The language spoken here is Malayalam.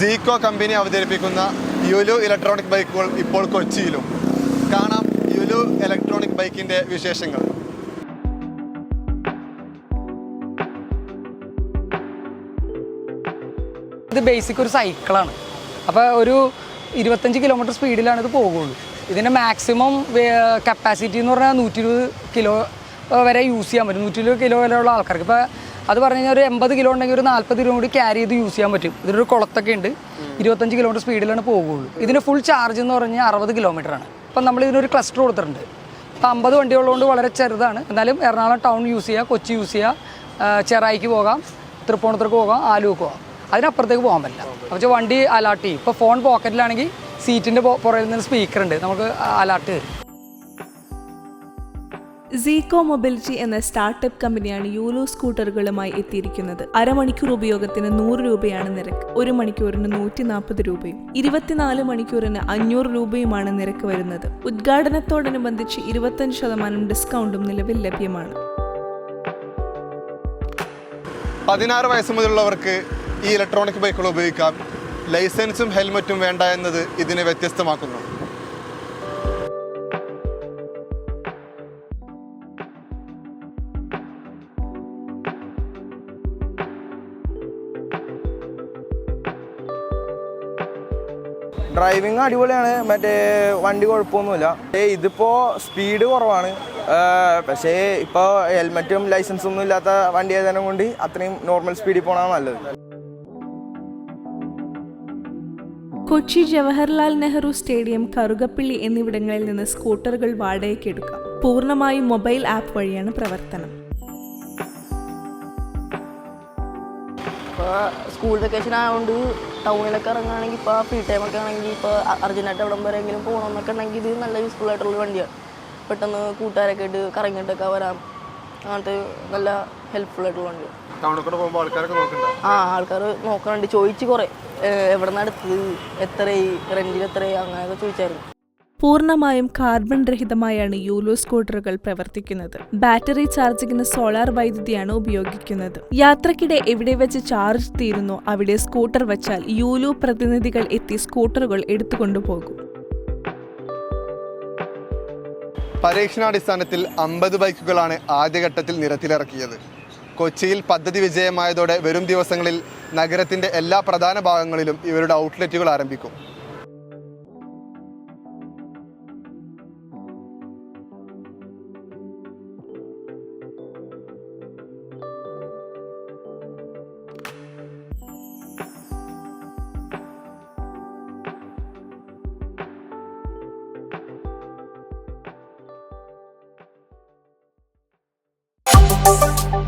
സീക്കോ കമ്പനി അവതരിപ്പിക്കുന്ന യുലു ഇലക്ട്രോണിക് ബൈക്കുകൾ ഇപ്പോൾ കൊച്ചിയിലും. കാണാം യുലു ഇലക്ട്രോണിക് ബൈക്കിന്റെ വിശേഷങ്ങൾ. ഇത് ബേസിക് ഒരു സൈക്കിളാണ് അപ്പോൾ ഒരു ഇരുപത്തഞ്ച് കിലോമീറ്റർ സ്പീഡിലാണ് ഇത് പോകുള്ളൂ. ഇതിന്റെ മാക്സിമം കപ്പാസിറ്റി എന്ന് പറഞ്ഞാൽ നൂറ്റി ഇരുപത് കിലോ വരെ യൂസ് ചെയ്യാൻ പറ്റും. നൂറ്റി ഇരുപത് കിലോ വരെയുള്ള ആൾക്കാർക്ക്. ഇപ്പോൾ അത് പറഞ്ഞു കഴിഞ്ഞാൽ ഒരു എൺപത് കിലോ ഉണ്ടെങ്കിൽ ഒരു നാൽപ്പത് കിലോ കൂടി ക്യാരി ചെയ്ത് യൂസ് ചെയ്യാൻ പറ്റും. ഇതിനൊരു കുളത്തൊക്കെ ഉണ്ട്. ഇരുപത്തഞ്ച് കിലോമീറ്റർ സ്പീഡിലാണ് പോകുള്ളൂ ഇതിന് ഫുൾ ചാർജ് എന്ന് പറഞ്ഞാൽ അറുപത് കിലോമീറ്റർ ആണ്. അപ്പം നമ്മൾ ഇതിനൊരു ക്ലസ്റ്റർ കൊടുത്തിട്ടുണ്ട്. അപ്പോൾ അമ്പത് വണ്ടികളുള്ളതുകൊണ്ട് വളരെ ചെറുതാണ്. എന്നാലും എറണാകുളം ടൗൺ യൂസ് ചെയ്യുക കൊച്ചി യൂസ് ചെയ്യുക ചെറായിക്ക് പോകാം തൃപ്പൂണിത്തുറക്ക് പോകാം ആലുവക്ക് പോകാം. അതിനപ്പുറത്തേക്ക് പോകാൻ പറ്റില്ല. അപ്പോൾ വണ്ടി അലാട്ട് ചെയ്യും. ഇപ്പോൾ ഫോൺ പോക്കറ്റിലാണെങ്കിൽ സീറ്റിന്റെ പുറകിൽ നിന്ന് സ്പീക്കർ ഉണ്ട്. നമുക്ക് അലാട്ട് തരും. സീക്കോ മൊബിലിറ്റി എന്ന സ്റ്റാർട്ടപ്പ് കമ്പനിയാണ് യൂലോ സ്കൂട്ടറുകളുമായി എത്തിയിരിക്കുന്നത്. അരമണിക്കൂർ ഉപയോഗത്തിന് നൂറ് രൂപയാണ് നിരക്ക്. ഒരു മണിക്കൂറിന് നൂറ്റി നാൽപ്പത് രൂപയും ഇരുപത്തിനാല് മണിക്കൂറിന് അഞ്ഞൂറ് രൂപയുമാണ് നിരക്ക് വരുന്നത്. ഉദ്ഘാടനത്തോടനുബന്ധിച്ച് ഇരുപത്തഞ്ച് ശതമാനം ഡിസ്കൗണ്ടും നിലവിൽ ലഭ്യമാണ്. പതിനാറ് വയസ്സ് മുതലുള്ളവർക്ക് ഈ ഇലക്ട്രോണിക് ബൈക്കുകൾ ഉപയോഗിക്കാം. ലൈസൻസും ഹെൽമറ്റും വേണ്ട എന്നത് ഇതിനെ വ്യത്യസ്തമാക്കുന്നു. ഡ്രൈവിംഗ് അടിപൊളിയാണ്. മറ്റേ വണ്ടി കുഴപ്പമൊന്നുമില്ല. ഇതിപ്പോ സ്പീഡ് കുറവാണ്. പക്ഷേ ഇപ്പോൾ ഹെൽമെറ്റും ലൈസൻസും ഒന്നും ഇല്ലാത്ത വണ്ടി ആയതിനെ കൊണ്ട് അത്രയും നോർമൽ സ്പീഡിൽ പോകണതാണ് നല്ലത്. കൊച്ചി ജവഹർലാൽ നെഹ്റു സ്റ്റേഡിയം കറുകപ്പള്ളി എന്നിവിടങ്ങളിൽ നിന്ന് സ്കൂട്ടറുകൾ വാടകയ്ക്ക് എടുക്കാം. പൂർണമായും മൊബൈൽ ആപ്പ് വഴിയാണ് പ്രവർത്തനം. ഇപ്പോൾ സ്കൂൾ വെക്കേഷൻ ആയതുകൊണ്ട് ടൗണിലൊക്കെ ഇറങ്ങുകയാണെങ്കിൽ ഇപ്പോൾ ഫ്രീ ടൈം ഒക്കെ ആണെങ്കിൽ ഇപ്പോൾ അർജന്റായിട്ട് എവിടം വരെയെങ്കിലും പോകണമെന്നൊക്കെ ഉണ്ടെങ്കിൽ ഇത് നല്ല യൂസ്ഫുൾ ആയിട്ടുള്ള വണ്ടിയാണ് പെട്ടെന്ന് കൂട്ടുകാരൊക്കെ ആയിട്ട് കറങ്ങിയിട്ടൊക്കെ വരാം. അങ്ങനത്തെ നല്ല ഹെൽപ്ഫുൾ ആയിട്ടുള്ള വണ്ടിയാണ് ടൗണിൽ കൂടെ പോകുമ്പോൾ ആൾക്കാരൊക്കെ ആ ആൾക്കാർ നോക്കണുണ്ട്. ചോദിച്ച് കുറേ. എവിടെ നിന്ന് എടുത്തത്? എത്രയായി? റെന്റിൽ എത്രയായി? അങ്ങനെയൊക്കെ ചോദിച്ചായിരുന്നു പൂർണമായും കാർബൺ രഹിതമായാണ് യൂലോ സ്കൂട്ടറുകൾ പ്രവർത്തിക്കുന്നത്. ബാറ്ററി ചാർജിങ്ങിന് സോളാർ വൈദ്യുതിയാണ് ഉപയോഗിക്കുന്നത്. യാത്രക്കിടെ എവിടെ വെച്ച് ചാർജ് തീരുന്നോ അവിടെ സ്കൂട്ടർ വച്ചാൽ യൂലോ പ്രതിനിധികൾ എത്തി സ്കൂട്ടറുകൾ എടുത്തുകൊണ്ടുപോകും പരീക്ഷണാടിസ്ഥാനത്തിൽ അമ്പത് ബൈക്കുകളാണ് ആദ്യഘട്ടത്തിൽ നിരത്തിലിറക്കിയത്. കൊച്ചിയിൽ പദ്ധതി വിജയമായതോടെ വരും ദിവസങ്ങളിൽ നഗരത്തിന്റെ എല്ലാ പ്രധാന ഭാഗങ്ങളിലും ഇവരുടെ ഔട്ട്ലെറ്റുകൾ ആരംഭിക്കും. you